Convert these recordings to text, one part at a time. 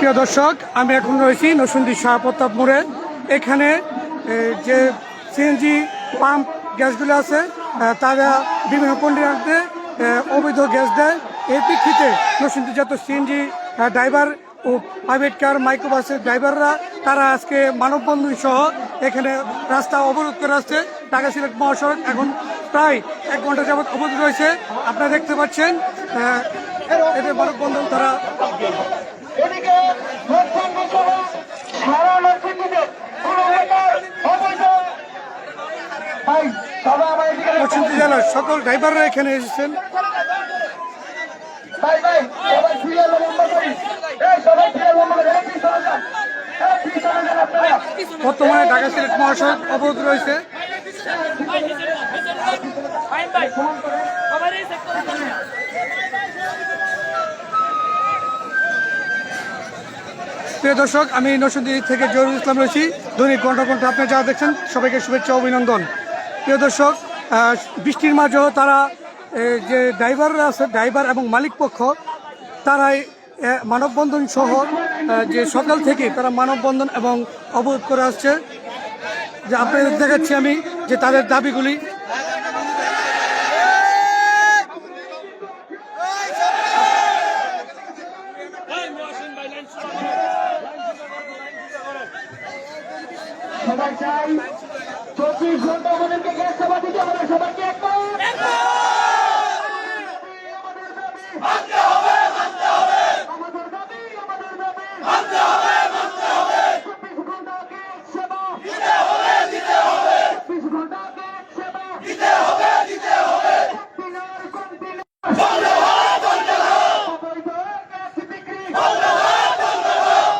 প্রিয় দর্শক আমি এখন রয়েছি নসুন্দি শাহপ্রতাপ মোড়ে। এখানে যে সিএনজি পাম্প গ্যাসগুলো আছে তারা বিভিন্ন এ, অবৈধ গ্যাস দেয়। এর প্রেক্ষিতে নসুন্দি যত সিএনজি ড্রাইভার ও প্রাইভেট কার মাইক্রোবাসের ড্রাইভাররা তারা আজকে মানববন্ধন সহ এখানে রাস্তা অবরোধ করে আসছে। ঢাকা সিলেট মহাসড়ক এখন প্রায় এক ঘণ্টা যাবৎ অবরোধ রয়েছে। আপনারা দেখতে পাচ্ছেন এদের মানববন্ধন তারা এদিকে মধ্যাহ্ন সহ সারা নরসিংদীতে কোনো প্রকার অবৈধ। ভাই সবাই আমার এদিকে নরসিংদী জেলার সকল ড্রাইভাররা এখানে এসেছেন। ভাই ভাই সবাই ফিরে লম্বা করি। এই সবাই ফিরে লম্বা করি। এই পিছনে যান। এই পিছনে যান আপনারা। বর্তমানে ঢাকা সিলেট মহাসড়ক অবরোধ রয়েছে। প্রিয় দর্শক, আমি নরসিংদী থেকে জহিরুল ইসলাম রয়েছি। দৈনিক ঘণ্টা আপনারা যারা দেখছেন, সবাইকে শুভেচ্ছা অভিনন্দন। প্রিয় দর্শক বৃষ্টির মাঝেও তারা যে ড্রাইভাররা আছে, ড্রাইভার এবং মালিক পক্ষ তারাই মানববন্ধন সহ যে সকাল থেকে তারা মানববন্ধন এবং অবরোধ করে আসছে। যে আপনাদের দেখাচ্ছি আমি যে তাদের দাবিগুলি সবাই চাই চব্বিশ ঘণ্টা আমাদেরকে গ্যাস সেবা দিতে হবে সবাইকে একটা আমাদের দাবি আমাদের দাবি চব্বিশ ঘণ্টা গ্যাস সেবা চব্বিশ ঘণ্টা গ্যাস সেবা কন্টিনার কন্টিনার অবৈধ গ্যাস বিক্রি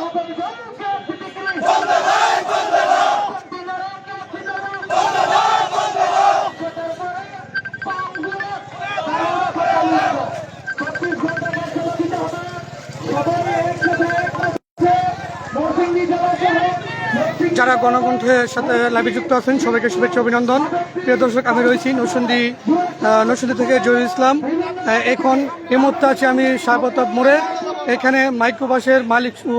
অবৈধ গ্যাস বিক্রি যারা গণকণ্ঠের সাথে লাইভে যুক্ত আছেন। সবাইকে শুভেচ্ছা অভিনন্দন। প্রিয় দর্শক আমি রয়েছি আহ, নরসিংদী থেকে জহির ইসলাম। এখন এই মুহূর্তে আছি আমি শাহপ্রতাপ মোড়ে। এখানে মাইক্রোবাসের মালিক ও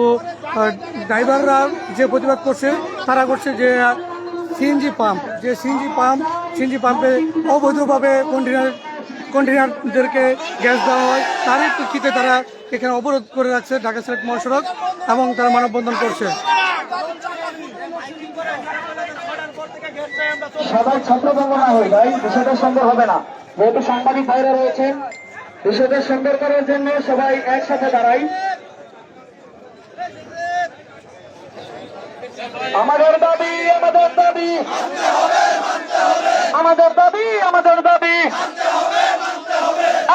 ড্রাইভাররা যে প্রতিবাদ করছে তারা করছে যে সিএনজি পাম্প। যে সিএনজি পাম্প সিএনজি পাম্পে অবৈধভাবে কন্টেনার কন্টেনারদেরকে গ্যাস দেওয়া হয়। তারই প্রেক্ষিতে তারা এখানে অবরোধ করে রাখছে ঢাকা সিলেট মহাসড়ক এবং তারা মানববন্ধন করছে। সবাই ছত্রভঙ্গ না হয়ে ভাই বিষয়টা সুন্দর হবে না। যেহেতু সাংবাদিক ভাইরা রয়েছেন বিষয়টা সুন্দর করার জন্য সবাই একসাথে দাঁড়াই। আমাদের দাবি আমাদের দাবি। আমাদের দাবি আমাদের দাবি।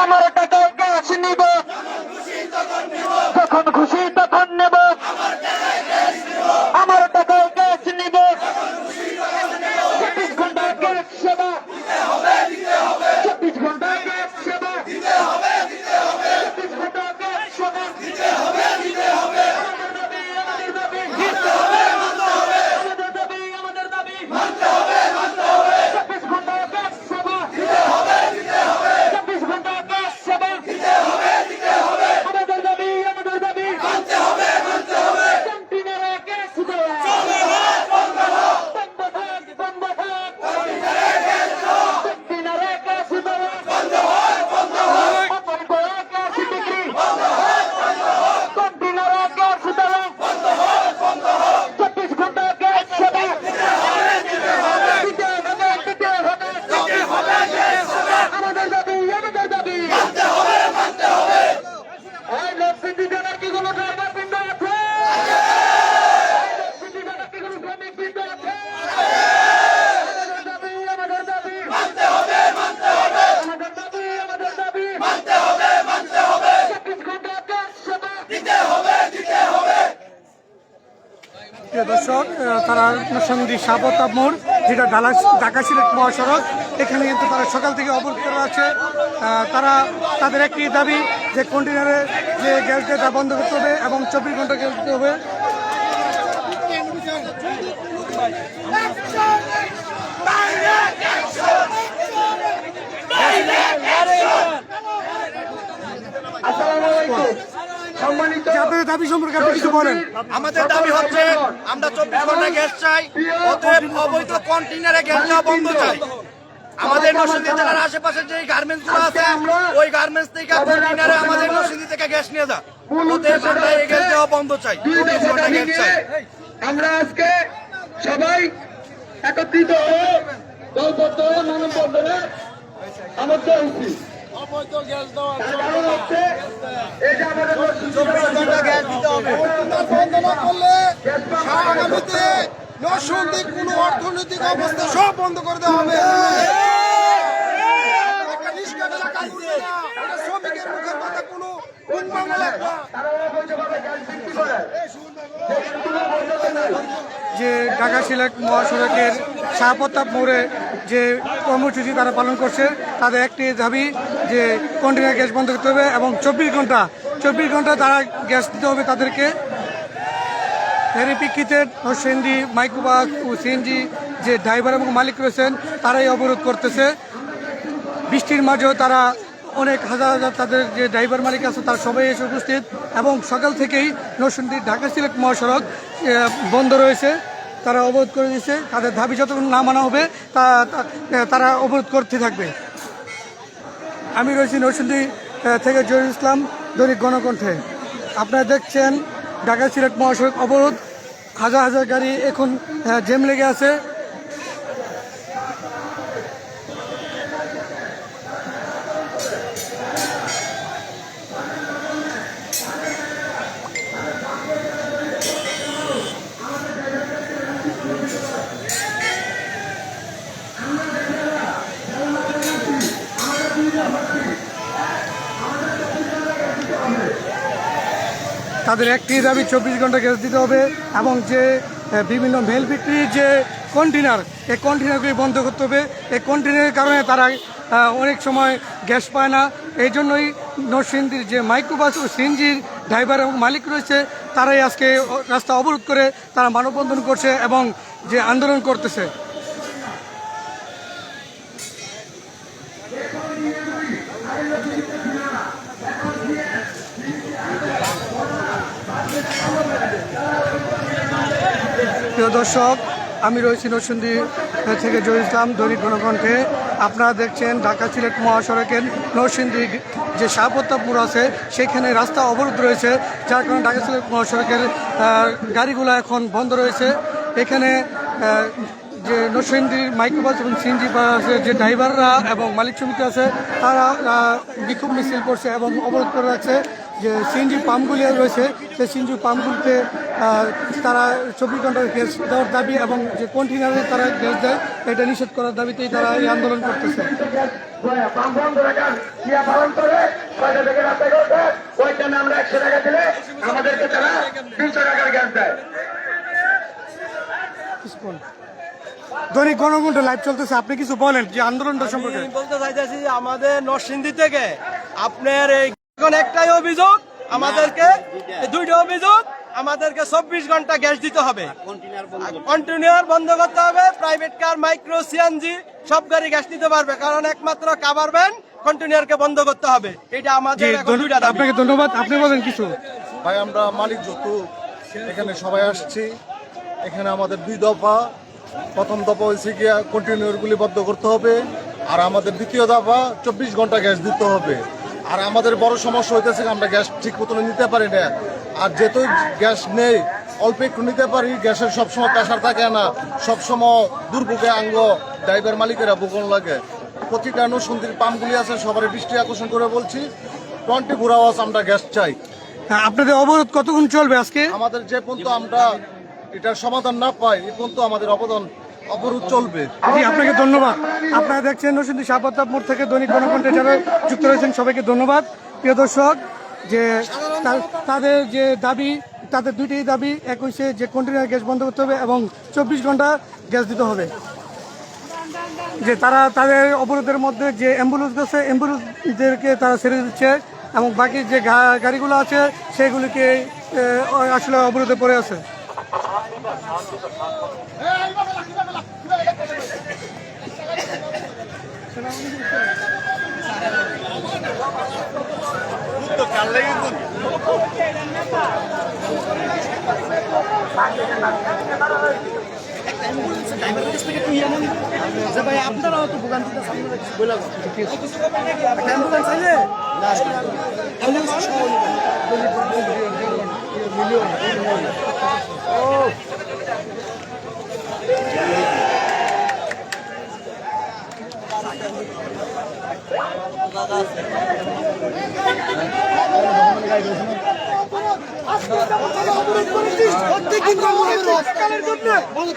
আমার টাকা গ্যাস নিব। যখন খুশি তখন নেব আমার টাকা গ্যাস নিব চব্বিশ ঘণ্টা গ্যাস সেবা চব্বিশ ঘণ্টা গ্যাস সেবা চব্বিশ ঘণ্টা গ্যাস সেবা আমাদের দাবি আমাদের দাবি আমাদের দাবি আমাদের দাবি চব্বিশ ঘণ্টা গ্যাস সেবা চব্বিশ ঘণ্টা গ্যাস সেবা আমাদের দাবি আমাদের দাবি কন্টিনারে গ্যাস দেওয়া বন্ধ থাক বন্ধ থাক কন্টিনারে গ্যাস দেওয়া অবৈধ গ্যাস বিক্রি কন্টিনারে গ্যাস দেওয়া চব্বিশ ঘণ্টা গ্যাস সেবা দিতে হবে দিতে হবে আমাদের দাবি আমাদের দাবি এই নরসিংদী জেলার কি কোনো ড্রাইভার বৃন্দ আছে এই নরসিংদী জেলার কি কোনো শ্রমিক বৃন্দ আছে আমাদের দাবি আমাদের দাবি আমাদের দাবি আমাদের দাবি চব্বিশ ঘণ্টা গ্যাস সেবা প্রিয় দর্শক তারা সন্ধি সাবতা মোড়, যেটা ঢালা ঢাকা সিলেট মহাসড়ক, এখানে কিন্তু তারা সকাল থেকে অবরোধ করা আছে। তারা তাদের একটি দাবি যে কন্টেনারে যে গ্যাস দেওয়া বন্ধ করতে হবে এবং চব্বিশ ঘণ্টা গ্যাস দিতে হবে আসসালামু আলাইকুম সম্মানিত যে আপনাদের দাবি সম্পর্কে আপনি কিছু বলেন। আমাদের দাবি হচ্ছে আমরা চব্বিশ ঘণ্টা গ্যাস চাই অতএব অবৈধ কন্টেনারে গ্যাস দেওয়া বন্ধ চাই। আমাদের নরসিংদী জেলার আশেপাশে যে গার্মেন্টসগুলো আছে ওই গার্মেন্টস থেকে কন্টেনারে আমাদের নরসিংদী থেকে গ্যাস নিয়ে যা অতএব আমরা এই গ্যাস দেওয়া বন্ধ চাই চব্বিশ ঘণ্টা গ্যাস চাই। আমরা আজকে সবাই একত্রিত হয়ে দলবদ্ধ হয়ে মানববন্ধনে আবদ্ধ হয়েছি। তার কারণ হচ্ছে এই যে চব্বিশ ঘণ্টা গ্যাস দিতে হবে। বন্ধ না করলে আগামীতে নরসিংদীর কোনো অর্থনৈতিক অবস্থা সব বন্ধ করে দেওয়া হবে। শ্রমিকের মুখের কথা কোনো যে ঢাকা সিলেট মহাসড়কের শাহপ্রতাপ মোড়ে যে কর্মসূচি তারা পালন করছে তাদের একটি দাবি যে কন্টেনার গ্যাস বন্ধ করতে হবে এবং চব্বিশ ঘণ্টা চব্বিশ ঘণ্টা তারা গ্যাস দিতে হবে তাদেরকে। এর প্রেক্ষিতে নরসিংদী, মাইক্রোবাস ও সিএনজি যে ড্রাইভার এবং মালিক রয়েছেন, তারাই অবরোধ করতেছে। বৃষ্টির মাঝেও তারা অনেক হাজার হাজার তাদের যে ড্রাইভার মালিক আছে, তারা সবাই এসে উপস্থিত এবং সকাল থেকেই নরসিংদী ঢাকা সিলেট মহাসড়ক বন্ধ রয়েছে। তারা অবরোধ করে দিয়েছে। তাদের দাবি যতক্ষণ না মানা হবে তারা অবরোধ করতে থাকবে। আমি রয়েছি নরসিংদী থেকে জহির ইসলাম, দৈনিক গণকণ্ঠে। আপনারা দেখছেন ঢাকা সিলেট মহাসড়ক অবরোধ। হাজার হাজার গাড়ি এখন জেম লেগে আছে। তাদের একটি দাবি, চব্বিশ ঘণ্টা গ্যাস দিতে হবে এবং যে বিভিন্ন মেল বিক্রির যে কন্টেনার এই কন্টেনারগুলি বন্ধ করতে হবে। এই কন্টেনারের কারণে তারা অনেক সময় গ্যাস পায় না। এই জন্যই নরসিংদীর যে মাইক্রোবাস ও সিএনজির ড্রাইভার এবং মালিক রয়েছে, তারাই আজকে রাস্তা অবরোধ করে তারা মানববন্ধন করছে এবং যে আন্দোলন করতেছে। প্রিয় দর্শক, আমি রয়েছি নরসিংদী থেকে জয় ইসলাম দৈনিক গণকণ্ঠে। আপনারা দেখছেন ঢাকা সিলেট মহাসড়কের নরসিংদী যে শাহপ্রতাপপুর আছে, সেখানে রাস্তা অবরোধ রয়েছে। যার কারণে ঢাকা সিলেট মহাসড়কের গাড়িগুলো এখন বন্ধ রয়েছে। এখানে যে নরসিংদীর মাইক্রোবাস এবং সিএনজি বাসের যে ড্রাইভাররা এবং মালিক সমিতি আছে, তারা বিক্ষোভ মিছিল করছে এবং অবরোধ করে রাখছে। যে সিএনজি পাম্পগুলি রয়েছে সেই সিএনজি পাম্পগুলিতে তারা চব্বিশ ঘণ্টা গ্যাস দেওয়ার দাবি এবং যে কন্টেনারে তারা গ্যাস দেয় এটা নিষেধ করার দাবিতেই তারা এই আন্দোলন করতেছে। আমরা একশো টাকা দিলে আমাদেরকে তারা তিনশো টাকার গ্যাস দেয় দৈনিক গণকণ্ঠ লাইভ চলতেছে আপনি কিছু বলেন যে আন্দোলনটা সম্পর্কে। বলতে চাইতেছি যে আমাদের নরসিংদী থেকে আপনার এই এখন একটাই অভিযোগ আমাদেরকে দুইটা অভিযোগ আমাদেরকে চব্বিশ ঘণ্টা গ্যাস দিতে হবে। কন্টিনিউয়ার বন্ধ করতে হবে। প্রাইভেট কার মাইক্রো সিএনজি সব গাড়ি গ্যাস নিতে পারবে। কারণ একমাত্র কাভার ভ্যান কন্টিনিউয়ারকে বন্ধ করতে হবে। এটা আমাদের। আপনাকে ধন্যবাদ। আপনি বলেন কিছু। ভাই আমরা মালিক যত এখানে সবাই আসছি এখানে আমাদের দুই দফা। প্রথম দফা হয়েছে গিয়া কন্টেনারগুলি বন্ধ করতে হবে আর আমাদের দ্বিতীয় দফা চব্বিশ ঘণ্টা গ্যাস দিতে হবে। আর আমাদের বড় সমস্যা হইতেছে আমরা গ্যাস ঠিক মতন নিতে পারি না। আর যেহেতু গ্যাস নেই অল্প একটু নিতে পারি গ্যাসের সবসময় প্রেশার থাকে না সবসময় দুর্ভোগে আঙ্গ ড্রাইভার মালিকেরা ভূগোল লাগে। প্রতিটা নসুন্দির পাম্পগুলি আছে সবার দৃষ্টি আকর্ষণ করে বলছি টোয়েন্টি ফোর আওয়ার্স আমরা গ্যাস চাই। হ্যাঁ, আপনাদের অবরোধ কতক্ষণ চলবে আজকে? আমাদের যে পর্যন্ত আমরা এটার সমাধান না পাই এ পর্যন্ত আমাদের অবদান অবরোধ চলবে। জি, আপনাকে ধন্যবাদ। আপনারা দেখছেন নরসিংদী শাহপ্রতাপ মোড় থেকে দৈনিক গণকণ্ঠে যারা যুক্ত রয়েছেন। সবাইকে ধন্যবাদ। প্রিয় দর্শক, যে তাদের যে দাবি, তাদের দুইটাই দাবি। এক হচ্ছে যে কন্টেনার গ্যাস বন্ধ করতে হবে এবং চব্বিশ ঘণ্টা গ্যাস দিতে হবে। যে তারা তাদের অবরোধের মধ্যে যে অ্যাম্বুলেন্স আছে অ্যাম্বুলেন্সদেরকে তারা ছেড়ে দিচ্ছে এবং বাকি যে গাড়িগুলো আছে, সেগুলিকে আসলে অবরোধে পড়ে আছে। ভাই আপনারাও তো ভোগান্তিটা সামনে বললাম অ্যাম্বুলেন্স চাইলে অ্যাম্বুলেন্স ও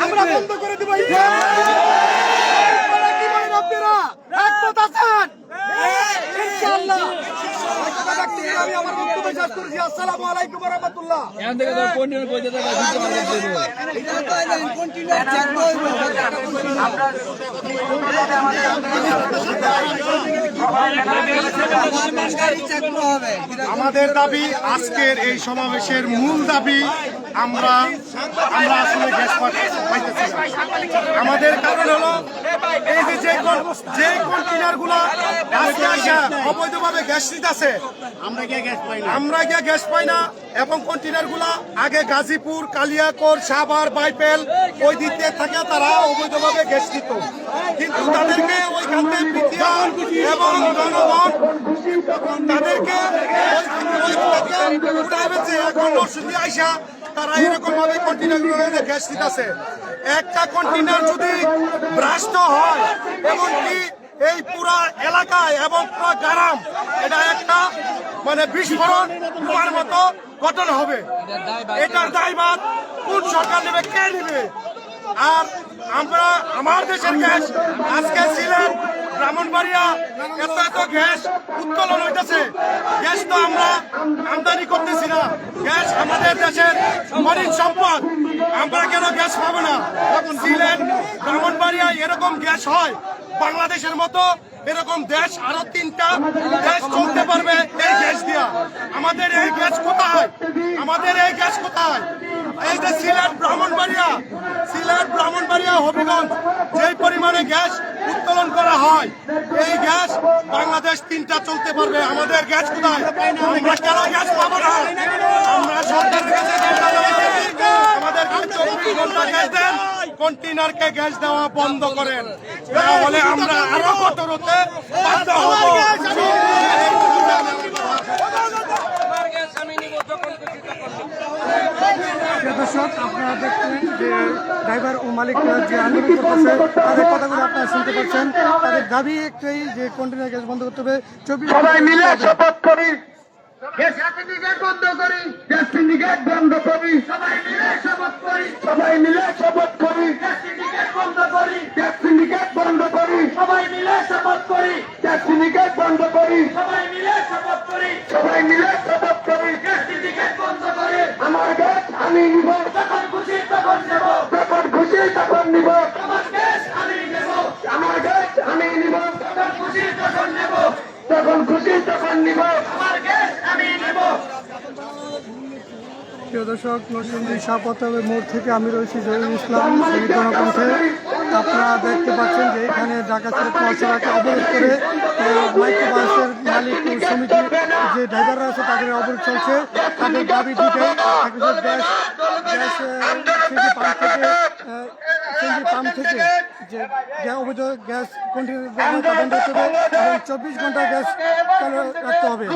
আমরা বন্ধ করে দেবো আমি আমার বক্তব্য শেষ করেছি আসসালামু আলাইকুম রহমতুল্লাহ আমাদের দাবি আজকের এই সমাবেশের মূল দাবি আমরা আমরা আসলে গ্যাস পাইতেছি। আমাদের কারণ হলো এই যে যে যে কন্টেনারগুলো অবৈধভাবে গ্যাস দিতেছে। আমরা গিয়ে গ্যাস পাই না। আমরা গিয়ে গ্যাস পাই না এবং কন্টেনারগুলা আগে গাজীপুর কালিয়াকোর সাভার বাইপেল ওই দিক থাকে তারা অবৈধভাবে গ্যাস দিত। কিন্তু তাদেরকে ওইখান থেকে এবং জনগণ তাদেরকে এখন নরসিংদী আইসা তারা এরকম ভাবে কন্টেনার গ্যাস দিতেছে। একটা কন্টেনার যদি ভ্রাষ্ট হয়, এমনকি এই পুরা এলাকায় এবং পুরো গ্রাম, এটা একটা মানে বিস্ফোরণ হওয়ার মতো ঘটনা হবে। এটার দায়ভার কোন সরকার নেবে, কে নেবে? আর আমরা, আমার দেশের গ্যাস আজকে ছিলেন ব্রাহ্মণবাড়িয়া, এত এত গ্যাস উত্তোলন হইতেছে। গ্যাস তো আমরা আমদানি করতেছি না। গ্যাস আমাদের দেশের খনিজ সম্পদ। আমরা কেন গ্যাস পাবো না? সিলেট ব্রাহ্মণবাড়িয়া এরকম গ্যাস হয়, বাংলাদেশের মতো এরকম দেশ আরও তিনটা দেশ চলতে পারবে এই গ্যাস দিয়া। আমাদের এই গ্যাস কোথায়? আমাদের এই গ্যাস কোথায়? এই যে সিলেট, ব্রাহ্মণবাড়িয়া সিলেট, ব্রাহ্মণবাড়িয়া, হবিগঞ্জ, যেই পরিমাণে গ্যাস উত্তোলন করা হয়। এই গ্যাস বাংলাদেশ তিনটা চলতে পারবে। আমাদের গ্যাস কোথায়? কন্টেনারকে গ্যাস দেওয়া বন্ধ করেন। তাহলে আমরা আরও কত রোতে বাধ্য হব। দর্শক, আপনারা দেখছেন যে ড্রাইভার ও মালিকরা যে আন্দোলন করতেছে, তাদের কথাগুলো আপনারা শুনতে পাচ্ছেন। তাদের দাবি একটাই যে কন্টেনার গ্যাস বন্ধ করতে হবে। চব্বিশ মিলে শপথ করি বন্ধ করি বন্ধ করি, সবাই মিলে শপথ করি, সবাই বন্ধ করি বন্ধ করি, সবাই মিলে শপথ করি বন্ধ করি, সবাই মিলে আমি নিব। যখন খুশি তখন নেব। যখন খুশি তখন নিব আমার গ্যাস আমি নেব। আমার গ্যাস আমি নিব যখন খুশি তখন নেব। যখন খুশি তখন নিব আমার গ্যাস আমি নেব প্রিয় দর্শক নরসিংদী মোড় থেকে আমি রয়েছি জহিরুল ইসলাম গণকণ্ঠে আপনারা দেখতে পাচ্ছেন যে এখানে ঢাকা সিলেট মহাসড়াকে অবরোধ করে মাইক্রোবাসের মালিক সমিতির যে ড্রাইভাররা আছে তাদের অবরোধ চলছে। তাদের দাবি দুটাই। এক গ্যাস গ্যাস সিএনজি পাম্প থেকে গ্যাস কন্টিনিউ বন্ধ করতে চব্বিশ ঘণ্টা গ্যাস চালু রাখতে হবে।